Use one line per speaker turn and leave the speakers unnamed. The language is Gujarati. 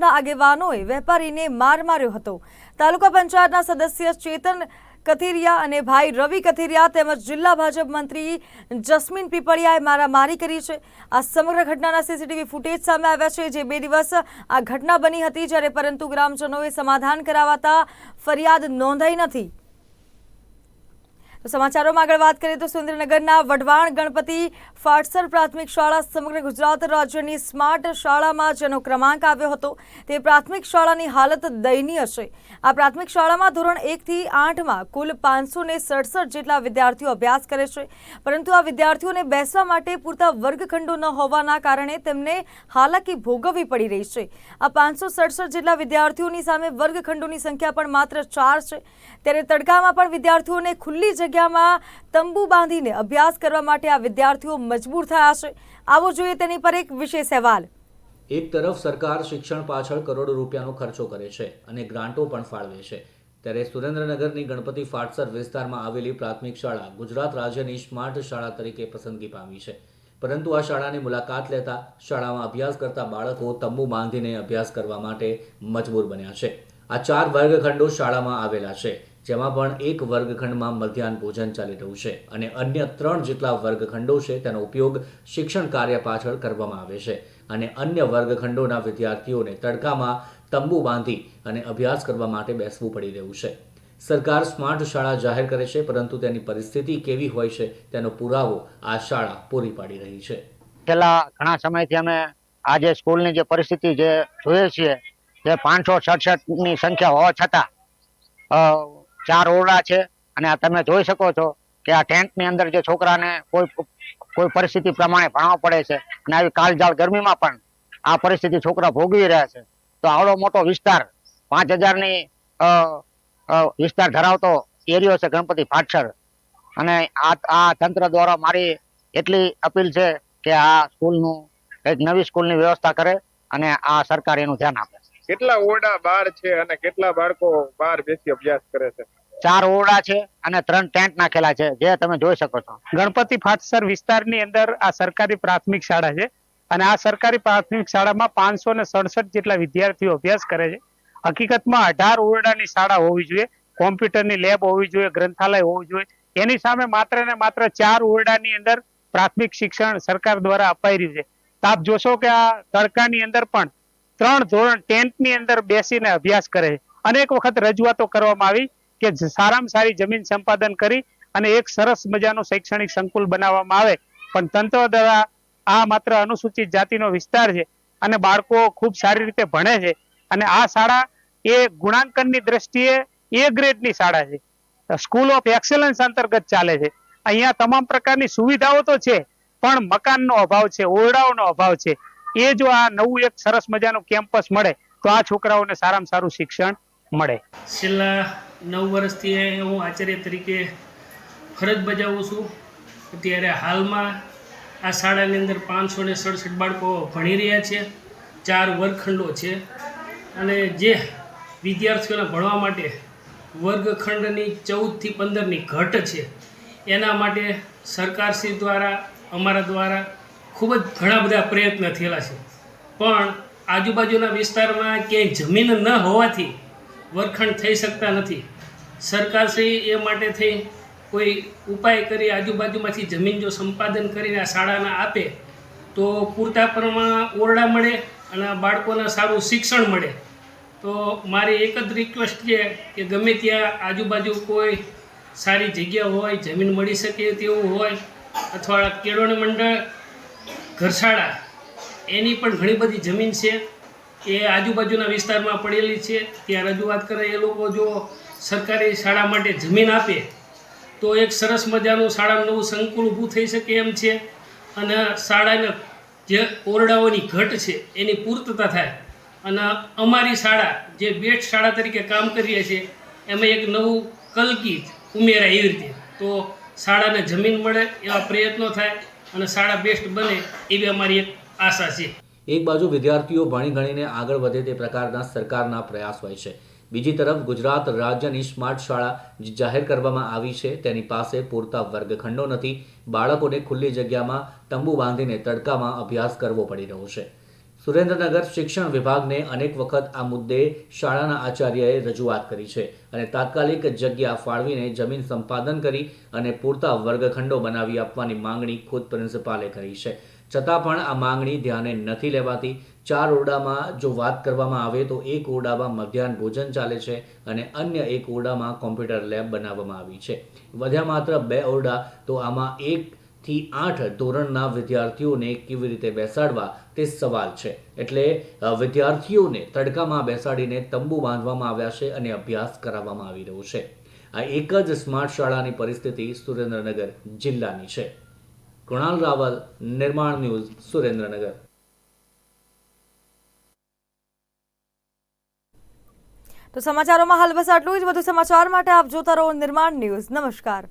ભાજપના આગેવાનોએ વેપારીને માર માર્યો હતો. તાલુકા પંચાયતના સદસ્ય ચેતન કથિરિયા અને ભાઈ રવિ કથિરિયા તેમજ જિલ્લા ભાજપ મંત્રી જસ્મીન પીપળિયાએ મારામારી કરી છે. આ સમગ્ર ઘટનાના સીસીટીવી ફૂટેજ સામે આવ્યા છે જે બે દિવસ આ ઘટના બની હતી જ્યારે પરંતુ ગ્રામજનોએ સમાધાન કરાવાતા ફરિયાદ નોંધાઈ નથી. તો સમાચારોમાં આગળ વાત કરીએ તો સુરેન્દ્રનગરના વઢવાણ ગણપતિ ફાટસર પ્રાથમિક શાળા સમગ્ર ગુજરાત રાજ્યની સ્માર્ટ શાળામાં જેનો ક્રમાંક આવ્યો હતો, તે પ્રાથમિક શાળાની હાલત દયનીય છે. આ પ્રાથમિક શાળામાં ધોરણ એકથી આઠમાં કુલ પાંચસો ને સડસઠ જેટલા વિદ્યાર્થીઓ અભ્યાસ કરે છે. પરંતુ આ વિદ્યાર્થીઓને બેસવા માટે પૂરતા વર્ગખંડો ન હોવાના કારણે તેમને હાલાકી ભોગવવી પડી રહી છે. આ પાંચસો સડસઠ જેટલા વિદ્યાર્થીઓની સામે વર્ગખંડોની સંખ્યા પણ માત્ર ચાર છે. ત્યારે તડકામાં પણ વિદ્યાર્થીઓને ખુલ્લી જગ્યામાં તંબુ બાંધીને અભ્યાસ કરવા માટે આ વિદ્યાર્થીઓ મજબૂર થયા છે. આવો જોઈએ તેની પર એક વિશેષ અહેવાલ
એક તરફ સરકાર શિક્ષણ પાછળ કરોડો રૂપિયાનો ખર્ચો કરે છે અને ગ્રાન્ટો પણ ફાળવે છે. ત્યારે સુરેન્દ્રનગરની ગણપતિ ફાટસર વિસ્તારમાં આવેલી પ્રાથમિક શાળા ગુજરાત રાજ્યની સ્માર્ટ શાળા તરીકે પસંદગી પામી છે. પરંતુ આ શાળાની મુલાકાત લેતા શાળામાં અભ્યાસ કરતા બાળકો તંબુ બાંધીને અભ્યાસ કરવા માટે મજબૂર બન્યા છે. આ ચાર વર્ગખંડો શાળામાં આવેલા છે. જેમાં પણ એક વર્ગખંડમાં મધ્યાહન ભોજન ચાલી રહ્યું છે અને અન્ય ત્રણ જેટલા વર્ગખંડો છે તેનો ઉપયોગ શિક્ષણ કાર્ય પાછળ કરવામાં આવે છે અને અન્ય વર્ગખંડોના વિદ્યાર્થીઓને તડકામાં તંબુ બાંધી અને અભ્યાસ કરવા માટે બેસવું પડી રહ્યું છે. સરકાર સ્માર્ટ શાળા જાહેર કરે છે, પરંતુ તેની પરિસ્થિતિ કેવી હોય છે તેનો પુરાવો આ શાળા પૂરી પાડી રહી છે.
છેલ્લા ઘણા સમયથી અમે આ જે સ્કૂલની જે પરિસ્થિતિ જે જોઈએ છીએ, જે પાંચસો સડસઠની સંખ્યા હોવા છતાં ચાર ઓરડા છે અને આ તમે જોઈ શકો છો કે આ ટેન્ટની અંદર જે છોકરાને કોઈ કોઈ પરિસ્થિતિ પ્રમાણે ભણવા પડે છે અને આવી કાળઝાળ ગરમીમાં પણ આ પરિસ્થિતિ છોકરા ભોગવી રહ્યા છે. તો આવડો મોટો વિસ્તાર પાંચ હજારની વિસ્તાર ધરાવતો એરિયો છે ગણપતિ ફાટસર અને આ આ તંત્ર દ્વારા મારી એટલી અપીલ છે કે આ સ્કૂલનું, એક નવી સ્કૂલની વ્યવસ્થા કરે અને આ સરકાર એનું ધ્યાન આપે.
કેટલા ઓરડા બાર છે અને કેટલા બાળકો બહાર બેસી અભ્યાસ કરે છે?
ચાર ઓરડા છે અને ત્રણ ટેન્ટ નાખેલા છે જે તમે જોઈ શકો છો.
ગણપતિ ફાટસર વિસ્તારની અંદર આ સરકારી પ્રાથમિક શાળા છે અને આ સરકારી પ્રાથમિક શાળામાં પાંચસો ને સડસઠ જેટલા વિદ્યાર્થીઓ અભ્યાસ કરે છે. હકીકતમાં અઢાર ઓરડાની શાળા હોવી જોઈએ કોમ્પ્યુટરની લેબ હોવી જોઈએ ગ્રંથાલય હોવું જોઈએ. એની સામે માત્ર ને માત્ર ચાર ઓરડાની અંદર પ્રાથમિક શિક્ષણ સરકાર દ્વારા અપાઈ રહ્યું છે. તો આપ જોશો કે આ તડકાની અંદર પણ ત્રણ ધોરણ ટેન્ટની અંદર બેસીને અભ્યાસ કરે અનેક વખત રજૂઆતો કરવામાં આવી કે સારામાં સારી જમીન સંપાદન કરી અને એક સરસ મજાનું શૈક્ષણિક સંકુલ બનાવવામાં આવે. પણ તંત્ર દ્વારા આ માત્ર અનુસૂચિત જાતિનો વિસ્તાર છે અને બાળકો ખૂબ સારી રીતે ભણે છે. અને આ શાળા એ ગુણાંકનની દ્રષ્ટિએ એ ગ્રેડની શાળા છે. સ્કૂલ ઓફ એક્સેલન્સ અંતર્ગત ચાલે છે. અહીંયા તમામ પ્રકારની સુવિધાઓ તો છે, પણ મકાનનો અભાવ છે, ઓરડાઓનો અભાવ છે. એ જો આ નવું એક સરસ મજાનું કેમ્પસ મળે, તો આ છોકરાઓને સારામાં સારું શિક્ષણ મળે.
છેલ્લા નવ વર્ષથી હું આચાર્ય તરીકે ફરજ બજાવું છું. અત્યારે હાલમાં આ શાળાની અંદર પાંચસો ને સડસઠ બાળકો ભણી રહ્યા છે. ચાર વર્ગખંડો છે. અને જે વિદ્યાર્થીઓને ભણવા માટે વર્ગખંડની ચૌદથી પંદરની ઘટ છે, એના માટે સરકારશ્રી દ્વારા, અમારા દ્વારા ખૂબ જ ઘણા બધા પ્રયત્ન થયેલા છે. પણ આજુબાજુના વિસ્તારમાં ક્યાંય જમીન ન હોવાથી વર્ગખંડ થઈ શકતા નથી. સરકારશ્રી એ માટે થઈ કોઈ ઉપાય કરી આજુબાજુમાંથી જમીન જો સંપાદન કરીને આ શાળાના આપે, તો પૂરતા પ્રમાણમાં ઓરડા મળે અને બાળકોને સારું શિક્ષણ મળે. તો મારી એક જ રિક્વેસ્ટ છે કે ગમે ત્યાં આજુબાજુ કોઈ સારી જગ્યા હોય, જમીન મળી શકે તેવું હોય, અથવા કેળવણી મંડળ ઘરશાળા. એની પણ ઘણી બધી જમીન છે. એ આજુબાજુના વિસ્તારમાં પડેલી છે. ત્યાં રજૂઆત કરે એ લોકો જો સરકારી શાળા માટે જમીન આપે, તો એક સરસ મજાનું શાળાનું નવું સંકુલ ઊભું થઈ શકે એમ છે. અને શાળાના જે ઓરડાઓની ઘટ છે, એની પૂર્તતા થાય. અને અમારી શાળા જે બેસ્ટ શાળા તરીકે કામ કરીએ છીએ એમાં એક નવું કલકી ઉમેરાય એવી રીતે. તો શાળાને જમીન મળે એવા પ્રયત્નો થાય. અને શાળા બેસ્ટ બને એવી અમારી એક આશા છે.
એક બાજુ વિદ્યાર્થીઓ ભણી ગણીને આગળ વધે તે પ્રકારના સરકારના પ્રયાસ હોય છે. બીજી તરફ ગુજરાત રાજ્યની સ્માર્ટ શાળા જાહેર કરવામાં આવી છે તેની પાસે પૂરતા વર્ગખંડો નથી. બાળકોને ખુલ્લી જગ્યામાં તંબુ બાંધીને તડકામાં અભ્યાસ કરવો પડી રહ્યો છે. સુરેન્દ્રનગર શિક્ષણ વિભાગને અનેક વખત આ મુદ્દે શાળાના આચાર્યએ રજૂઆત કરી છે અને તાત્કાલિક જગ્યા ફાળવીને જમીન સંપાદન કરી અને પૂરતા વર્ગખંડો બનાવી આપવાની માંગણી ખુદ પ્રિન્સિપાલે કરી છે. છતાં પણ આ માંગણી ધ્યાને નથી લેવાતી. ચાર ઓરડામાં જો વાત કરવામાં આવે તો એક ઓરડામાં મધ્યાહન ભોજન ચાલે છે અને અન્ય એક ઓરડામાં કોમ્પ્યુટર લેબ બનાવવામાં આવી છે. વધ્યા માત્ર બે ઓરડા તો આમાં એક થી આઠ ધોરણના વિદ્યાર્થીઓને કેવી રીતે બેસાડવા તે સવાલ છે. એટલે વિદ્યાર્થીઓને તડકામાં બેસાડીને તંબુ બાંધવામાં આવ્યા છે અને અભ્યાસ કરાવવામાં આવી રહ્યો છે. આ એક જ સ્માર્ટ શાળાની પરિસ્થિતિ સુરેન્દ્રનગર જિલ્લાની છે. કૃણાલ રાવલ, નિર્માણ ન્યૂઝ, સુરેન્દ્રનગર.
તો સમાચારોમાં હાલ બસ આટલું જ. વધુ સમાચાર માટે આપ જોતા રહો નિર્માણ ન્યૂઝ. નમસ્કાર.